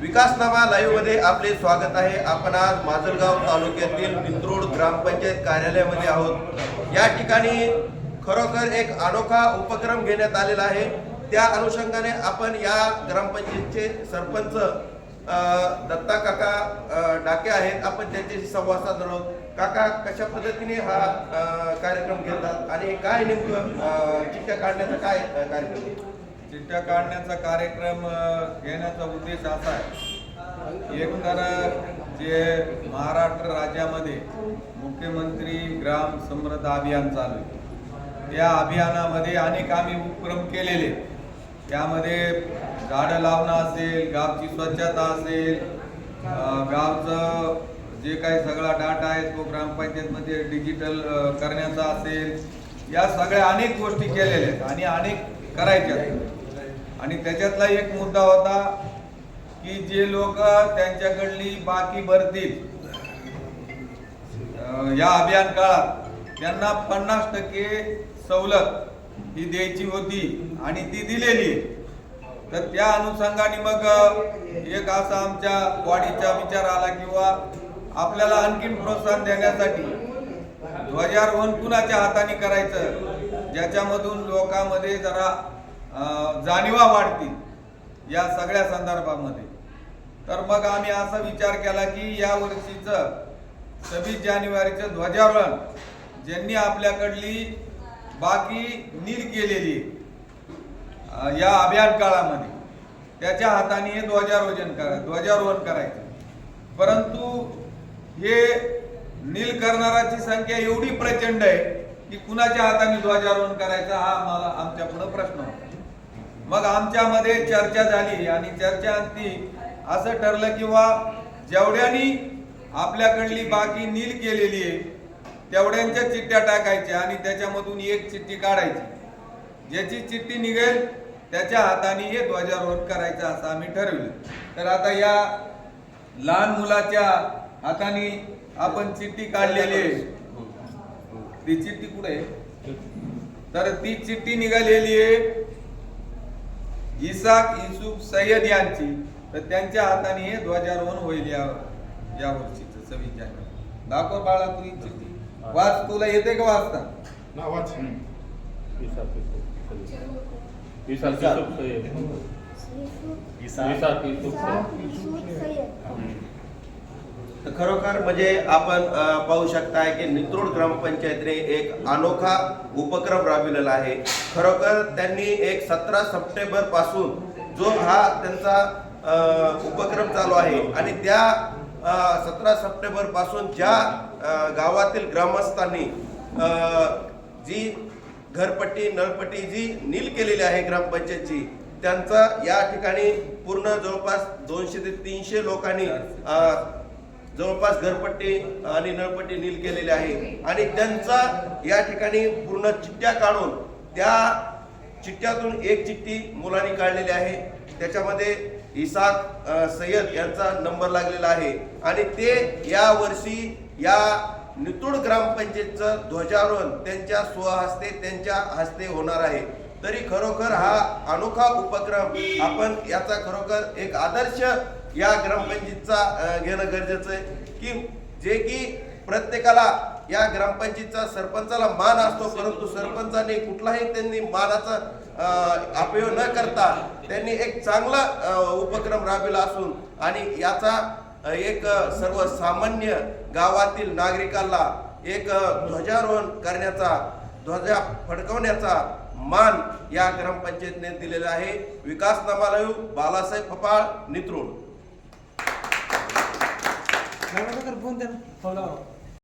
विकासनामा लाईव्हमध्ये आपले स्वागत आहे. आपण आज माजलगाव तालुक्यातील पिंत्रोड ग्रामपंचायत कार्यालयामध्ये आहोत. या ठिकाणी खरोखर एक अनोखा उपक्रम घेण्यात आलेला आहे. त्या अनुषंगाने आपण या ग्रामपंचायतचे सरपंच दत्ता काका डाके आहेत. आपण त्यांच्याशी संवाद साधणार आहोत. काका कशा पद्धतीने हा कार्यक्रम घेतात आणि काय नेमकं चिठ्ठ्या काढण्याचा काय कार्यक्रम चिठ्ठ्या काढण्याचा कार्यक्रम घेण्याचा उद्देश असा आहे एकतर जे महाराष्ट्र राज्यामध्ये मुख्यमंत्री ग्राम समृद्ध अभियान चालू आहे या अभियानामध्ये अनेक आम्ही उपक्रम केलेले आहेत. त्यामध्ये झाडं लावणं असेल गावची स्वच्छता असेल गावचं जे काही सगळा डाटा आहे तो ग्रामपंचायतमध्ये डिजिटल करण्याचा असेल या सगळ्या अनेक गोष्टी केलेल्या आहेत आणि अनेक करायच्या आहेत. आणि त्याच्यातला एक मुद्दा होता की जे लोक त्यांच्याकडली बाकी भरतील या अभियान काळात त्यांना पन्नास टक्के सवलत ही द्यायची होती आणि ती दिलेली तर त्या अनुषंगाने मग एक असा आमच्या वाढीचा विचार आला किंवा आपल्याला आणखीन प्रोत्साहन देण्यासाठी ध्वजारोहण कुणाच्या हाताने करायचं ज्याच्यामधून लोकांमध्ये जरा जाणीवा वाढतील या सगळ्या संदर्भामध्ये. तर मग आम्ही असा विचार केला की या वर्षीचं सव्वीस जानेवारीचं ध्वजारोहण ज्यांनी आपल्याकडली बाकी नील केलेली या अभियान काळामध्ये त्याच्या हाताने हे ध्वजारोहण करा ध्वजारोहण करायचं. परंतु हे नील करणाराची संख्या एवढी प्रचंड आहे की कुणाच्या हाताने ध्वजारोहण करायचा हा आम्हाला आमच्या पुढे प्रश्न होता. मग आमच्यामध्ये चर्चा झाली आणि चर्चा अंती असं ठरलं किंवा जेवढ्यानी आपल्याकडली बाकी नील केलेली आहे तेवढ्यांच्या चिठ्ठ्या टाकायच्या आणि त्याच्यामधून एक चिठ्ठी काढायची. ज्याची चिठ्ठी निघेल त्याच्या हाताने हे ध्वजारोहण करायचं असं आम्ही ठरवलं. तर आता या लहान मुलाच्या हाताने आपण चिठ्ठी काढलेली आहे. ती चिठ्ठी कुठे आहे? तर ती चिठ्ठी निघालेली आहे इसाक युसुफ सय्यद यांची तर त्यांच्या हाताने हे ध्वजारोहण होईल या या वर्षीचं सव्वीस जानेवारी दाखव बाळा तू ही चिठ्ठी वाच तुला येते का वाचता? नावाच तर खरोखर म्हणजे आपण पाहू शकताय की नित्रोड ग्रामपंचायतने एक अनोखा उपक्रम राबविलेला आहे. खरोखर त्यांनी एक सतरा सप्टेंबरपासून जो हा त्यांचा उपक्रम चालू आहे आणि त्या सतरा सप्टेंबरपासून ज्या गावातील ग्रामस्थांनी जी घरपट्टी नळपट्टी जी नील केलेली आहे ग्रामपंचायतची त्यांचा या ठिकाणी पूर्ण जवळपास दोनशे ते तीनशे लोकांनी जवळपास घरपट्टी आणि नळपट्टी नील केलेली आहे. आणि त्यांचा या ठिकाणी पूर्ण चिठ्ठ्या काढून त्या चिठ्ठ्यातून एक चिठ्ठी मुलांनी काढलेली आहे. त्याच्यामध्ये इसाक सय्यद यांचा नंबर लागलेला आहे. आणि ते या वर्षी या नितुड ग्रामपंचायतचं ध्वजारोहण त्यांच्या स्वहस्ते त्यांच्या हस्ते होणार आहे. तरी खरोखर हा अनोखा उपक्रम आपण याचा खरोखर एक आदर्श या ग्रामपंचायतचा घेणं गरजेचं आहे. की जे की प्रत्येकाला या ग्रामपंचायतचा सरपंचाला मान असतो परंतु सरपंचाने कुठलाही त्यांनी मानाचा अपयोग न करता त्यांनी एक चांगला उपक्रम राबविला असून आणि याचा एक सर्वसामान्य गावातील नागरिकांना एक ध्वजारोहण करण्याचा ध्वजा फडकवण्याचा मान या ग्रामपंचायतने दिलेला आहे. विकास नामालय बालासाहेब फपाळ नित्रोड फोन द्या ना.